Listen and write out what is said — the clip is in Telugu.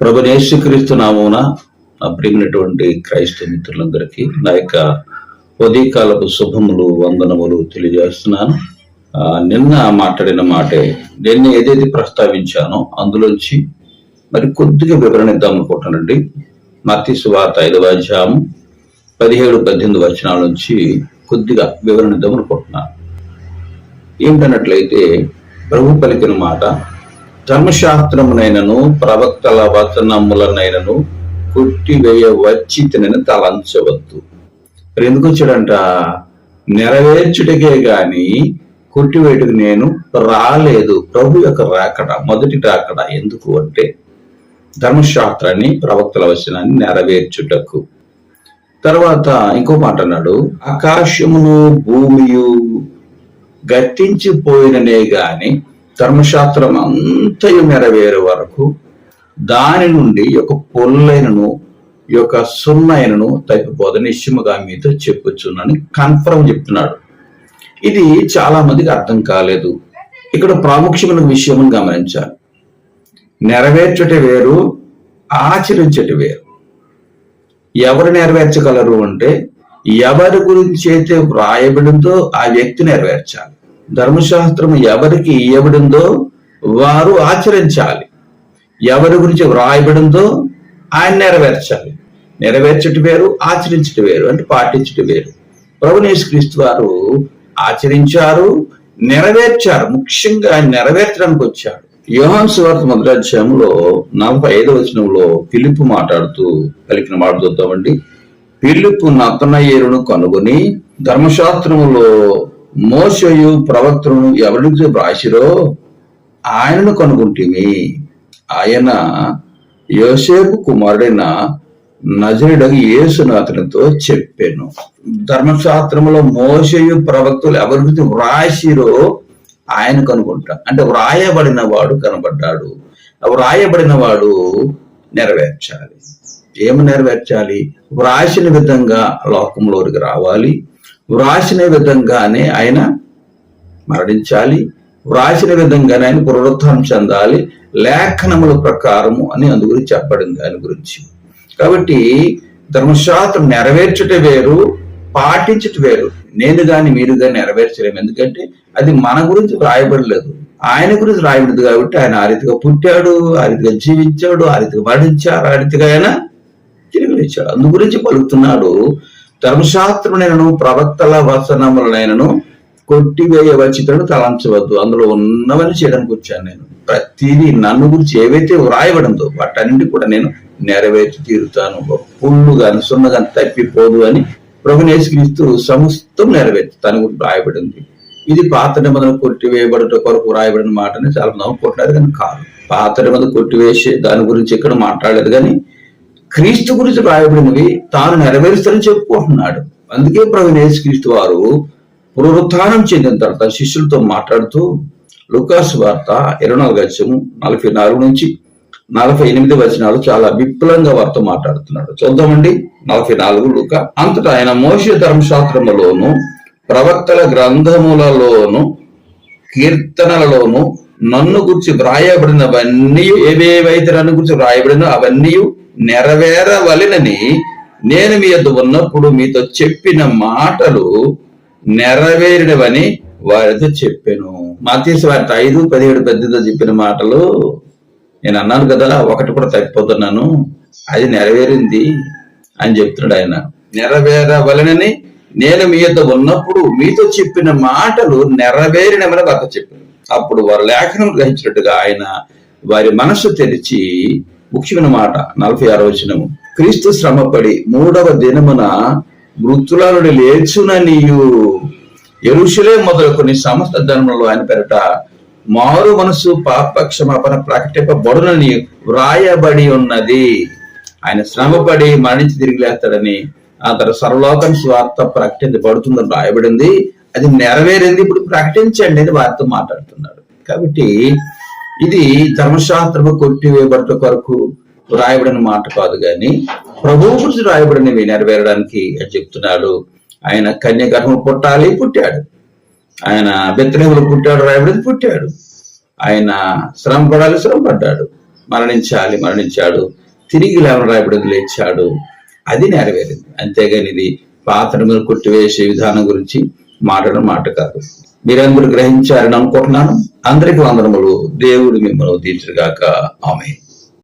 ప్రభు యేసుక్రీస్తు నామమున నా ప్రియమైనటువంటి క్రైస్త మిత్రులందరికీ నా యొక్క ఉదయకాలపు శుభములు వందనములు తెలియజేస్తున్నాను. నిన్న మాట్లాడిన మాటే నిన్న ఏదైతే ప్రస్తావించానో అందులోంచి మరి కొద్దిగా వివరణ ఇద్దాం అనుకుంటానండి మత్తి సువార్త ఐదవ అధ్యాయం పదిహేడు పద్దెనిమిది వచనాల నుంచి కొద్దిగా వివరణ ఇద్దాం అనుకుంటున్నాను. ఏంటన్నట్లయితే ప్రభు పలికిన మాట ధర్మశాస్త్రమునైనను ప్రవక్తల వచనములనైనను కొట్టివేయ వచ్చి తినని తలంచవద్దు. మరి ఎందుకు వచ్చాడంట? నెరవేర్చుటకే గాని కొట్టివేటుకు నేను రాలేదు. ప్రభు యొక్క రాకడ మొదటి రాకడ ఎందుకు అంటే ధర్మశాస్త్రాన్ని ప్రవక్తల వచనాన్ని నెరవేర్చుటకు. తర్వాత ఇంకో మాట అన్నాడు ఆకాశమును భూమియు గట్టించిపోయిననే గాని ధర్మశాస్త్రం అంతయు నెరవేరే వరకు దాని నుండి ఒక పొల్లైనను ఈ యొక్క సున్నైనను తప్పిపోద నిశ్చయముగా మీతో చెప్పుచున్నాను. కన్ఫర్మ్ చెప్తున్నాడు. ఇది చాలా మందికి అర్థం కాలేదు. ఇక్కడ ప్రాముఖ్యమైన విషయం గమనించాలి. నెరవేర్చట వేరు ఆచరించట వేరు. ఎవరు నెరవేర్చగలరు అంటే ఎవరి గురించి అయితే వ్రాయబడిందో ఆ వ్యక్తి నెరవేర్చాలి. ధర్మశాస్త్రం ఎవరికి ఇవ్వబడిందో వారు ఆచరించాలి. ఎవరి గురించి వ్రాయబడిందో ఆయన నెరవేర్చాలి. నెరవేర్చట వేరు ఆచరించట వేరు అంటే పాటించట వేరు. ప్రభునేశ్ క్రీస్తు వారు ఆచరించారు నెరవేర్చారు ముఖ్యంగా ఆయన నెరవేర్చడానికి వచ్చాడు. యోహాన్ సువార్త మొదలాధ్యాయంలో నలభై ఐదవ వచనంలో పిలుపు మాట్లాడుతూ పలికిన మాట చూద్దామండి. పిలుపు నతనయ్యేరును కనుగొని ధర్మశాస్త్రములో మోసయు ప్రవక్తను ఎవరికి వ్రాసిరో? ఆయనను కనుగొంటిమి. ఆయన యోసేపు కుమారుడైన నజరుడగు యేసును అతనితో చెప్పాను. ధర్మశాస్త్రంలో మోసయు ప్రవక్తులు ఎవరి గురించి వ్రాసిరో ఆయన కనుగొంటా అంటే వ్రాయబడిన వాడు కనబడ్డాడు. వ్రాయబడిన వాడు నెరవేర్చాలి. ఏమి నెరవేర్చాలి? వ్రాసిన విధంగా లోకంలోకి రావాలి. వ్రాసిన విధంగానే ఆయన మరణించాలి. వ్రాసిన విధంగానే ఆయన పునరుత్థానం చెందాలి. లేఖనముల ప్రకారము అని అందు గురించి ఆయన గురించి. కాబట్టి ధర్మశాస్త్రం నెరవేర్చుట వేరు పాటించుట వేరు. నేను గాని మీరు గాని నెరవేర్చలేము. ఎందుకంటే అది మన గురించి రాయబడలేదు ఆయన గురించి రాయబడింది కాబట్టి ఆయన ఆ రీతిగా పుట్టాడు ఆ రీతిగా జీవించాడు ఆ రీతిగా మరణించాడు ఆ రీతిగా ఆయన తిరిగి లేచాడు. అందు గురించి పలుకుతున్నాడు. ధర్మశాస్త్రమునైనను ప్రవక్తల వచనములనైనను కొట్టివేయవచ్చితను తలంచవద్దు. అందులో ఉన్నవని చేయడానికి వచ్చాను నేను. ప్రతిదీ నన్ను గురించి ఏవైతే వ్రాయబడిందో వాటన్నింటి కూడా నేను నెరవేర్చి తీరుతాను. పుల్లు కానీ సున్న కానీ తప్పిపోదు అని ప్రభునేసుక్రీస్తు సమస్తం నెరవేర్చి తన గురించి రాయబడింది ఇది పాత నిబంధన కొట్టివేయబడట కొరకు రాయబడిన మాటని చాలా మంది అనుకుంటున్నారు కానీ కాదు. పాత నిబంధన కొట్టివేసే దాని గురించి ఇక్కడ మాట్లాడలేదు కానీ క్రీస్తు గురించి రాయబడినవి తాను నెరవేరుస్తానని చెప్పుకుంటున్నాడు. అందుకే ప్రభు యేసుక్రీస్తు వారు పునరుత్నం చెందిన తర్వాత శిష్యులతో మాట్లాడుతూ లుకాస్ వార్త ఇరవై నాలుగు వచ్చము నలభై నాలుగు నుంచి నలభై ఎనిమిది వచనాలు చాలా విపులంగా వారితో మాట్లాడుతున్నాడు. చూద్దామండి. నలభై నాలుగు లుక. అంతటా ఆయన మోష ధర్మశాస్త్రములోను ప్రవక్తల గ్రంథములలోను కీర్తనలలోను నన్ను గురించి వ్రాయబడినవన్నీ ఏవేవైతే నన్ను గురించి వ్రాయబడినో అవన్నీ నెరవేరవలెనని నేను మీ యొద్ ఉన్నప్పుడు మీతో చెప్పిన మాటలు నెరవేరినవని వారితో చెప్పాను. మాతీసు వారి ఐదు పదిహేడు పెద్దతో చెప్పిన మాటలు నేను అన్నాను కదా ఒకటి కూడా తప్పిపోతున్నాను అది నెరవేరింది అని చెప్తున్నాడు ఆయన. నెరవేరవలనని నేను మీ యొద్ద ఉన్నప్పుడు మీతో చెప్పిన మాటలు నెరవేరినమని వారితో చెప్పాను. అప్పుడు వారు లేఖనం గ్రహించినట్టుగా ఆయన వారి మనసు తెరిచి ముఖ్యమైన మాట నలభై ఆరో వచనము. క్రీస్తు శ్రమపడి మూడవ దినమున మృతుల నుండి లేచుననియు ఎరుషులే మొదలుకొని సమస్త ధర్మంలో ఆయన పెరట మారు మనసు పాప క్షమాపణ ప్రకటింపబడునని వ్రాయబడి ఉన్నది. ఆయన శ్రమపడి మరణించి తిరిగి లేస్తాడని ఆ తర్వాత సర్వలోకం స్వార్థ ప్రకటించబడుతుందని రాయబడింది అది నెరవేరింది ఇప్పుడు ప్రకటించండి అని వారితో మాట్లాడుతున్నాడు. కాబట్టి ఇది ధర్మశాస్త్రము కొట్టివేయబడట కొరకు రాయబడిన మాట కాదు కానీ ప్రభువు గురించి రాయబడినవి నెరవేరడానికి అని చెప్తున్నాడు. ఆయన కన్య గర్భం పుట్టాలి పుట్టాడు. ఆయన బెత్తనేవులు పుట్టాడు రాయబడింది పుట్టాడు. ఆయన శ్రమ పడాలి శ్రమ పడ్డాడు. మరణించాలి మరణించాడు. తిరిగి లేవని రాయబడింది లేచాడు. అది నెరవేరింది. అంతేగాని ఇది పాత్ర మీద కొట్టివేసే విధానం గురించి మాట్లాడడం మాట కాదు. మీరందరూ గ్రహించారని అనుకుంటున్నాను. అందరికి వందనములు. దేవుడు మిమ్మల్ని దీర్చుగాక ఆమె